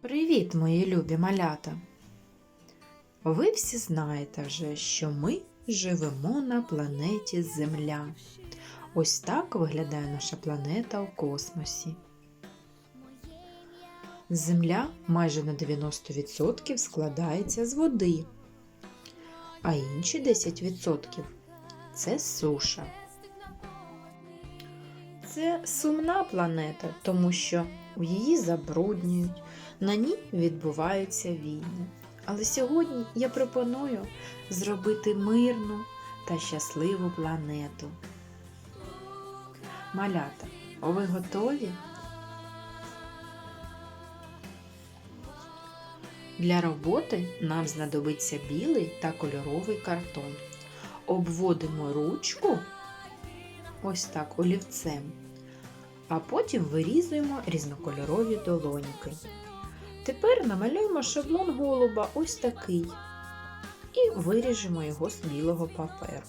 Привіт, мої любі малята! Ви всі знаєте вже, що ми живемо на планеті Земля. Ось так виглядає наша планета у космосі. Земля майже на 90% складається з води, а інші 10% це суша. Це сумна планета, тому що її забруднюють, на ній відбуваються війни. Але сьогодні я пропоную зробити мирну та щасливу планету. Малята, ви готові? Для роботи нам знадобиться білий та кольоровий картон. Обводимо ручку ось так олівцем, а потім вирізуємо різнокольорові долоньки. Тепер намалюємо шаблон голуба ось такий і виріжемо його з білого паперу.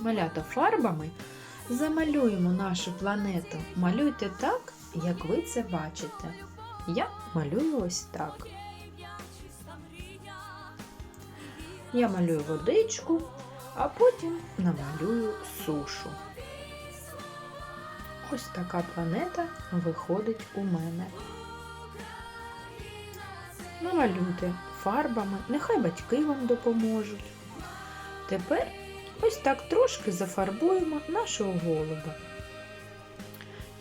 Малята фарбами замалюємо нашу планету. Малюйте так, як ви це бачите. Я малюю ось так. Я малюю водичку, а потім намалюю сушу. Ось така планета виходить у мене. Намалюйте фарбами, нехай батьки вам допоможуть. Тепер ось так трошки зафарбуємо нашого голуба.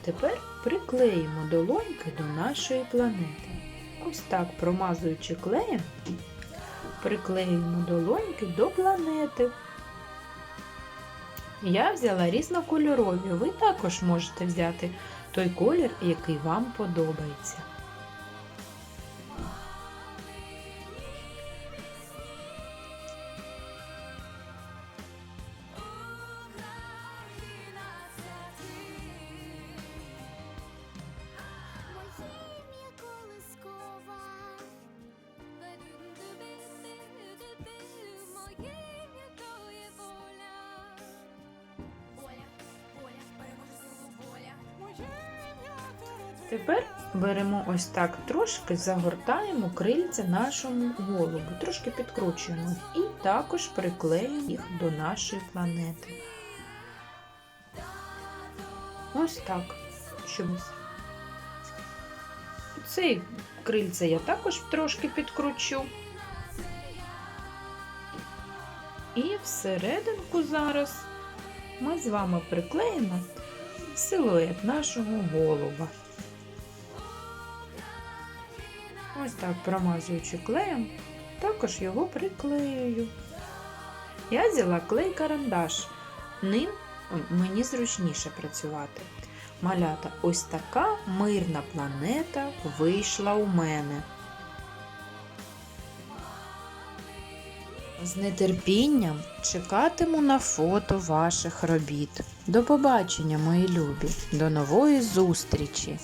Тепер приклеїмо долоньки до нашої планети. Ось так, промазуючи клеєм, приклеюємо долоньки до планети. Я взяла різнокольорові. Ви також можете взяти той колір, який вам подобається. Тепер беремо ось так трошки загортаємо крильця нашому голубу, трошки підкручуємо і також приклеюємо їх до нашої планети. Ось так. Щоб цей крильце я також трошки підкручу. І всерединку зараз ми з вами приклеїмо силует нашого голуба. Ось так промазуючи клеєм, також його приклеюю. Я взяла клей карандаш. Ним мені зручніше працювати. Малята, ось така мирна планета вийшла у мене. З нетерпінням чекатиму на фото ваших робіт. До побачення, мої любі, до нової зустрічі!